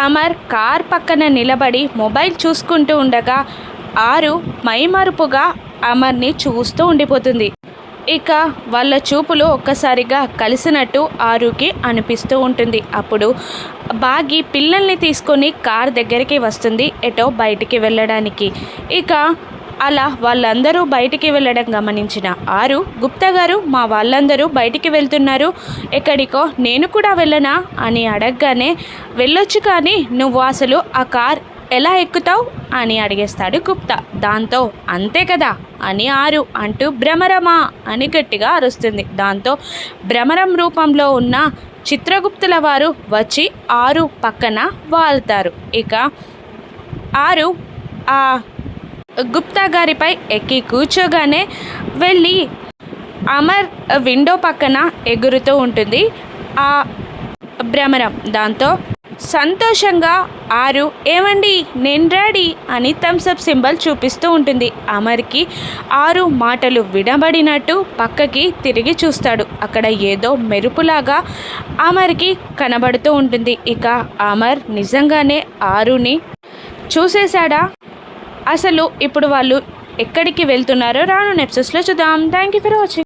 Amar car పక్కన నిలబడి mobile చూసుకుంటూ ఉండగా ఆరు మైమరుపుగా అమర్ని చూస్తూ ఉండిపోతుంది. ఇక వాళ్ళ చూపులు ఒక్కసారిగా కలిసినట్టు ఆరుకి అనిపిస్తూ ఉంటుంది. అప్పుడు బాగి పిల్లల్ని తీసుకొని కార్ దగ్గరికి వస్తుంది ఎటో బయటికి వెళ్ళడానికి. ఇక అలా వాళ్ళందరూ బయటికి వెళ్ళడం గమనించిన ఆరు గుప్తా గారు మా వాళ్ళందరూ బయటికి వెళ్తున్నారు. ఎక్కడికో నేను కూడా వెళ్ళనా? అని అడగగానే వెళ్ళొచ్చు కానీ నువ్వు అసలు ఆ కార్ ఎలా ఎక్కుతావు? అని అడిగేస్తాడు గుప్తా. దాంతో అంతే కదా? అని ఆరు అంటూ భ్రమరమా అని గట్టిగా అరుస్తుంది. దాంతో భ్రమరం రూపంలో ఉన్న చిత్రగుప్తుల వారు వచ్చి ఆరు పక్కన వాళ్తారు. ఇక ఆరు ఆ గుప్తా గారిపై ఎక్కి కూర్చోగానే వెళ్ళి అమర్ విండో పక్కన ఎగురుతూ ఉంటుంది. ఆ భ్రమరం దాంతో సంతోషంగా ఆరు ఏమండి నేను రెడీ అని థమ్సప్ సింబల్ చూపిస్తూ ఉంటుంది. అమర్కి ఆరు మాటలు వినబడినట్టు పక్కకి తిరిగి చూస్తాడు. అక్కడ ఏదో మెరుపులాగా అమర్కి కనబడుతూ ఉంటుంది. ఇక అమర్ నిజంగానే ఆరుని చూసేశాడా? అసలు ఇప్పుడు వాళ్ళు ఎక్కడికి వెళ్తున్నారో రాను నెప్సెస్లో చూద్దాం. Thank you for watching